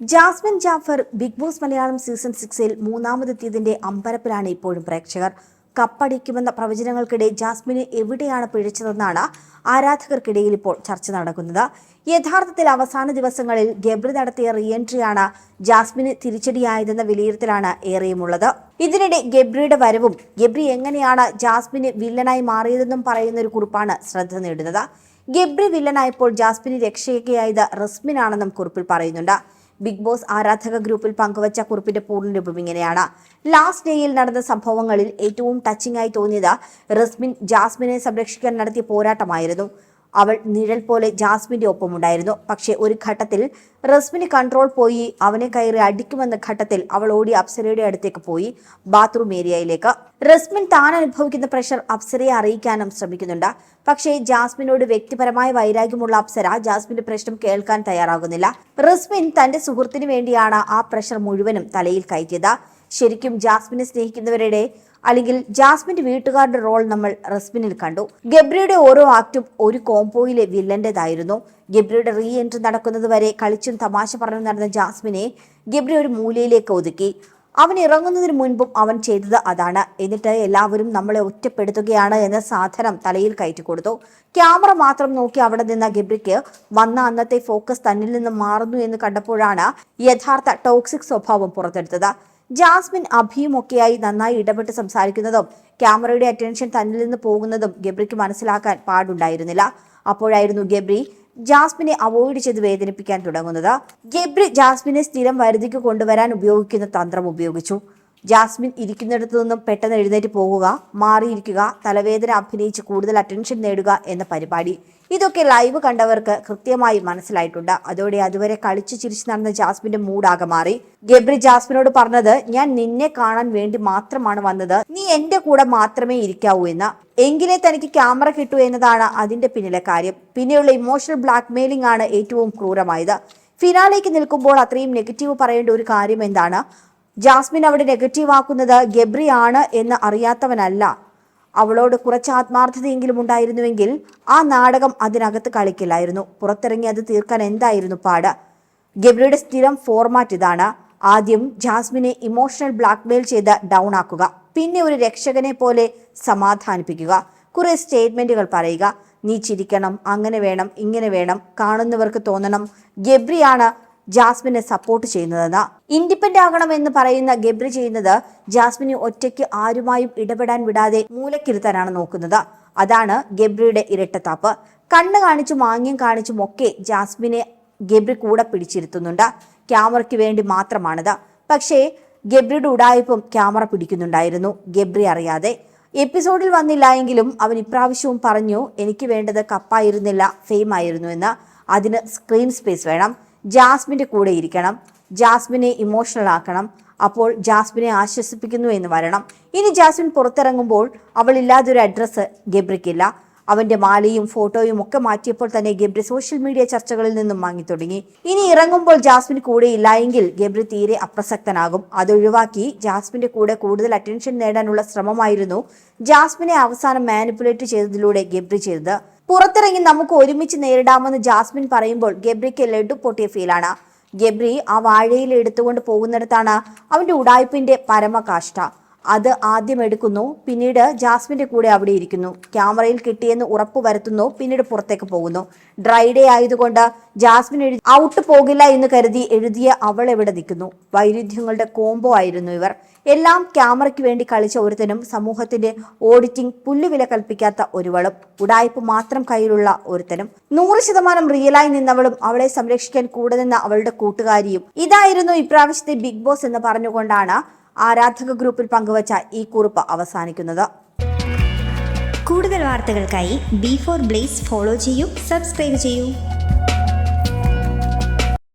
Jasmine Jafar Bigg Boss Malayalam season സിക്സിൽ മൂന്നാമതെത്തിയതിന്റെ അമ്പരപ്പിലാണ് ഇപ്പോഴും പ്രേക്ഷകർ. കപ്പടിക്കുമെന്ന പ്രവചനങ്ങൾക്കിടെ ജാസ്മിനെ എവിടെയാണ് പിഴച്ചതെന്നാണ് ആരാധകർക്കിടയിൽ ഇപ്പോൾ ചർച്ച നടക്കുന്നത്. യഥാർത്ഥത്തിൽ അവസാന ദിവസങ്ങളിൽ ഗബ്രി നടത്തിയ റീഎൻട്രിയാണ് ജാസ്മിന് തിരിച്ചടിയായതെന്ന വിലയിരുത്തലാണ് ഏറെയുമുള്ളത്. ഇതിനിടെ ഗബ്രിയുടെ വരവും ഗബ്രി എങ്ങനെയാണ് ജാസ്മിന് വില്ലനായി മാറിയതെന്നും പറയുന്ന ഒരു കുറിപ്പാണ് ശ്രദ്ധ നേടുന്നത്. ഗബ്രി വില്ലനായപ്പോൾ ജാസ്മിന് രക്ഷയൊക്കെയായത് റസ്മിനാണെന്നും കുറിപ്പിൽ പറയുന്നുണ്ട്. ബിഗ് ബോസ് ആരാധക ഗ്രൂപ്പിൽ പങ്കുവച്ച കുറിപ്പിന്റെ പൂർണരൂപം ഇങ്ങനെയാണ്. ലാസ്റ്റ് ഡേയിൽ നടന്ന സംഭവങ്ങളിൽ ഏറ്റവും ടച്ചിംഗ് ആയി തോന്നിയത് റസ്മിൻ ജാസ്മിനെ സംരക്ഷിക്കാൻ നടത്തിയ പോരാട്ടമായിരുന്നു. അവൾ നിഴൽ പോലെ ജാസ്മിന്റെ ഒപ്പമുണ്ടായിരുന്നു. പക്ഷേ ഒരു ഘട്ടത്തിൽ റസ്മിന് കൺട്രോൾ പോയി അവനെ കയറി അടിക്കുമെന്ന ഘട്ടത്തിൽ അവൾ ഓടി അപ്സരയുടെ അടുത്തേക്ക് പോയി ബാത്റൂം ഏരിയയിലേക്ക് റസ്മിൻ താൻ അനുഭവിക്കുന്ന പ്രഷർ അപ്സരയെ അറിയിക്കാനും ശ്രമിക്കുന്നുണ്ട്. പക്ഷേ ജാസ്മിനോട് വ്യക്തിപരമായ വൈരാഗ്യമുള്ള അപ്സര ജാസ്മിന്റെ പ്രശ്നം കേൾക്കാൻ തയ്യാറാകുന്നില്ല. റസ്മിൻ തന്റെ സുഹൃത്തിന് വേണ്ടിയാണ് ആ പ്രഷർ മുഴുവനും തലയിൽ കയറ്റിയത്. ശരിക്കും ജാസ്മിനെ സ്നേഹിക്കുന്നവരുടെ അല്ലെങ്കിൽ ജാസ്മിന്റെ വീട്ടുകാരുടെ റോൾ നമ്മൾ റസ്മിനിൽ കണ്ടു. ഗബ്രിയുടെ ഓരോ ആക്റ്റും ഒരു കോംബോയിലെ വില്ലന്റേതായിരുന്നു. ഗബ്രിയുടെ റീ എൻട്രി നടക്കുന്നത് വരെ കളിച്ചും തമാശ പറഞ്ഞും നടന്ന ജാസ്മിനെ ഗബ്രി ഒരു മൂലയിലേക്ക് ഒതുക്കി. അവൻ ഇറങ്ങുന്നതിന് മുൻപും അവൻ ചെയ്തത് അതാണ്. എന്നിട്ട് എല്ലാവരും നമ്മളെ ഒറ്റപ്പെടുത്തുകയാണ് എന്ന സാധനം തലയിൽ കയറ്റി കൊടുത്തു. ക്യാമറ മാത്രം നോക്കി അവിടെ നിന്ന ഗബ്രിക്ക് വന്ന അന്നത്തെ ഫോക്കസ് തന്നിൽ നിന്ന് മാറുന്നു എന്ന് കണ്ടപ്പോഴാണ് യഥാർത്ഥ ടോക്സിക് സ്വഭാവം പുറത്തെടുത്തത്. ജാസ്മിൻ അഭിയുമൊക്കെയായി നന്നായി ഇടപെട്ട് സംസാരിക്കുന്നതും ക്യാമറയുടെ അറ്റൻഷൻ തന്നിൽ നിന്ന് പോകുന്നതും ഗബ്രിക്ക് മനസ്സിലാക്കാൻ പാടുണ്ടായിരുന്നില്ല. അപ്പോഴായിരുന്നു ഗബ്രി ജാസ്മിനെ അവോയ്ഡ് ചെയ്ത് വേദനിപ്പിക്കാൻ തുടങ്ങുന്നത്. ഗബ്രി ജാസ്മിനെ സ്ഥിരം വരുതിക്ക് കൊണ്ടുവരാൻ ഉപയോഗിക്കുന്ന തന്ത്രം ഉപയോഗിച്ചു. ജാസ്മിൻ ഇരിക്കുന്നിടത്തു നിന്നും പെട്ടെന്ന് എഴുന്നേറ്റ് പോകുക മാറിയിരിക്കുക തലവേദന അഭിനയിച്ച് കൂടുതൽ അറ്റൻഷൻ നേടുക എന്ന പരിപാടി. ഇതൊക്കെ ലൈവ് കണ്ടവർക്ക് കൃത്യമായി മനസ്സിലായിട്ടുണ്ട്. അതോടെ അതുവരെ കളിച്ചു ചിരിച്ചു നടന്ന ജാസ്മിന്റെ മൂടാകെ മാറി. ഗബ്രി ജാസ്മിനോട് പറഞ്ഞത് ഞാൻ നിന്നെ കാണാൻ വേണ്ടി മാത്രമാണ് വന്നത്. നീ എന്റെ കൂടെ മാത്രമേ ഇരിക്കാവൂ എന്ന്. എങ്കിലേ തനിക്ക് ക്യാമറ കിട്ടൂ എന്നതാണ് അതിന്റെ പിന്നിലെ കാര്യം. പിന്നെയുള്ള ഇമോഷണൽ ബ്ലാക്ക് മെയിലിംഗ് ആണ് ഏറ്റവും ക്രൂരമായത്. ഫിനാലേക്ക് നിൽക്കുമ്പോൾ അത്രയും നെഗറ്റീവ് പറയേണ്ട ഒരു കാര്യം എന്താണ്? ജാസ്മിൻ അവിടെ നെഗറ്റീവ് ആക്കുന്നത് ഗബ്രി ആണ് എന്ന് അറിയാത്തവനല്ല. അവളോട് കുറച്ച് ആത്മാർത്ഥതയെങ്കിലും ഉണ്ടായിരുന്നുവെങ്കിൽ ആ നാടകം അതിനകത്ത് കളിക്കില്ലായിരുന്നു. പുറത്തിറങ്ങി അത് തീർക്കാൻ എന്തായിരുന്നു പാട്? ഗബ്രിയുടെ സ്ഥിരം ഫോർമാറ്റ് ഇതാണ്. ആദ്യം ജാസ്മിനെ ഇമോഷണൽ ബ്ലാക്ക്മെയിൽ ചെയ്ത് ഡൗൺ ആക്കുക. പിന്നെ ഒരു രക്ഷകനെ പോലെ സമാധാനിപ്പിക്കുക. കുറെ സ്റ്റേറ്റ്മെന്റുകൾ പറയുക. നീ ചിരിക്കണം അങ്ങനെ വേണം ഇങ്ങനെ വേണം കാണുന്നവർക്ക് തോന്നണം. ഗബ്രിയാണ് ജാസ്മിനെ സപ്പോർട്ട് ചെയ്യുന്നതെന്ന്. ഇൻഡിപെൻഡ് ആകണമെന്ന് പറയുന്ന ഗബ്രി ചെയ്യുന്നത് ജാസ്മിനെ ഒറ്റയ്ക്ക് ആരുമായും ഇടപെടാൻ വിടാതെ മൂലക്കിരുത്താനാണ് നോക്കുന്നത്. അതാണ് ഗബ്രിയുടെ ഇരട്ടത്താപ്പ്. കണ്ണ് കാണിച്ചും ആംഗ്യം കാണിച്ചും ഒക്കെ ജാസ്മിനെ ഗബ്രി കൂടെ പിടിച്ചിരുത്തുന്നുണ്ട്. ക്യാമറയ്ക്ക് വേണ്ടി മാത്രമാണിത്. പക്ഷേ ഗബ്രിയുടെ ഉടായ്പും ക്യാമറ പിടിക്കുന്നുണ്ടായിരുന്നു. ഗബ്രി അറിയാതെ. എപ്പിസോഡിൽ വന്നില്ല എങ്കിലും അവൻ ഇപ്രാവശ്യവും പറഞ്ഞു എനിക്ക് വേണ്ടത് കപ്പായിരുന്നില്ല ഫെയിം ആയിരുന്നു എന്ന്. അതിന് സ്ക്രീൻ സ്പേസ് വേണം. ജാസ്മിന്റെ കൂടെ ഇരിക്കണം. ജാസ്മിനെ ഇമോഷണൽ ആക്കണം. അപ്പോൾ ജാസ്മിനെ ആശ്വസിപ്പിക്കുന്നു എന്ന് വരണം. ഇനി ജാസ്മിൻ പുറത്തിറങ്ങുമ്പോൾ അവളില്ലാതൊരു അഡ്രസ്സ് ഗബ്രിക്കില്ല. അവന്റെ മാലയും ഫോട്ടോയും ഒക്കെ മാറ്റിയപ്പോൾ തന്നെ ഗബ്രി സോഷ്യൽ മീഡിയ ചർച്ചകളിൽ നിന്നും വാങ്ങി തുടങ്ങി ഇനി ഇറങ്ങുമ്പോൾ ജാസ്മിൻ കൂടെ ഇല്ലായെങ്കിൽ ഗബ്രി തീരെ അപ്രസക്തനാകും. അതൊഴിവാക്കി ജാസ്മിന്റെ കൂടെ കൂടുതൽ അറ്റൻഷൻ നേടാനുള്ള ശ്രമമായിരുന്നു ജാസ്മിനെ അവസാനം മാനിപ്പുലേറ്റ് ചെയ്തതിലൂടെ ഗബ്രി ചെയ്തത്. പുറത്തിറങ്ങി നമുക്ക് ഒരുമിച്ച് നേരിടാമെന്ന് ജാസ്മിൻ പറയുമ്പോൾ ഗബ്രിക്ക് ലഡു പൊട്ടിയ ഫീലാണ്. ഗബ്രി ആ വാഴയിൽ എടുത്തുകൊണ്ട് പോകുന്നിടത്താണ് അവന്റെ ഉടായ്പിന്റെ പരമകാഷ്ഠ. അത് ആദ്യം എടുക്കുന്നു. പിന്നീട് ജാസ്മിന്റെ കൂടെ അവിടെ ഇരിക്കുന്നു. ക്യാമറയിൽ കിട്ടിയെന്ന് ഉറപ്പ് വരുത്തുന്നു. പിന്നീട് പുറത്തേക്ക് പോകുന്നു. ഡ്രൈ ഡേ ആയതുകൊണ്ട് ജാസ്മിൻ എഴുതി ഔട്ട് പോകില്ല എന്ന് കരുതി എഴുതിയ അവൾ എവിടെ നിൽക്കുന്നു? വൈരുദ്ധ്യങ്ങളുടെ കോംബോ ആയിരുന്നു ഇവർ. എല്ലാം ക്യാമറയ്ക്ക് വേണ്ടി കളിച്ച ഒരുത്തനും സമൂഹത്തിന്റെ ഓഡിറ്റിംഗ് പുല്ലുവില കൽപ്പിക്കാത്ത ഒരുവളും ഉടായ്പ മാത്രം കയ്യിലുള്ള ഒരുത്തനും. നൂറ് ശതമാനം റിയലായി നിന്നവളും അവളെ സംരക്ഷിക്കാൻ കൂടെ നിന്ന അവളുടെ കൂട്ടുകാരിയും. ഇതായിരുന്നു ഇപ്രാവശ്യത്തെ ബിഗ് ബോസ് എന്ന് പറഞ്ഞുകൊണ്ടാണ് ആരാധക ഗ്രൂപ്പിൽ പങ്കുവച്ച ഈ കുറിപ്പ് അവസാനിക്കുന്നത്. കൂടുതൽ വാർത്തകൾക്കായി ബി ഫോർ ബ്ലേസ് ഫോളോ ചെയ്യൂ സബ്സ്ക്രൈബ് ചെയ്യൂ.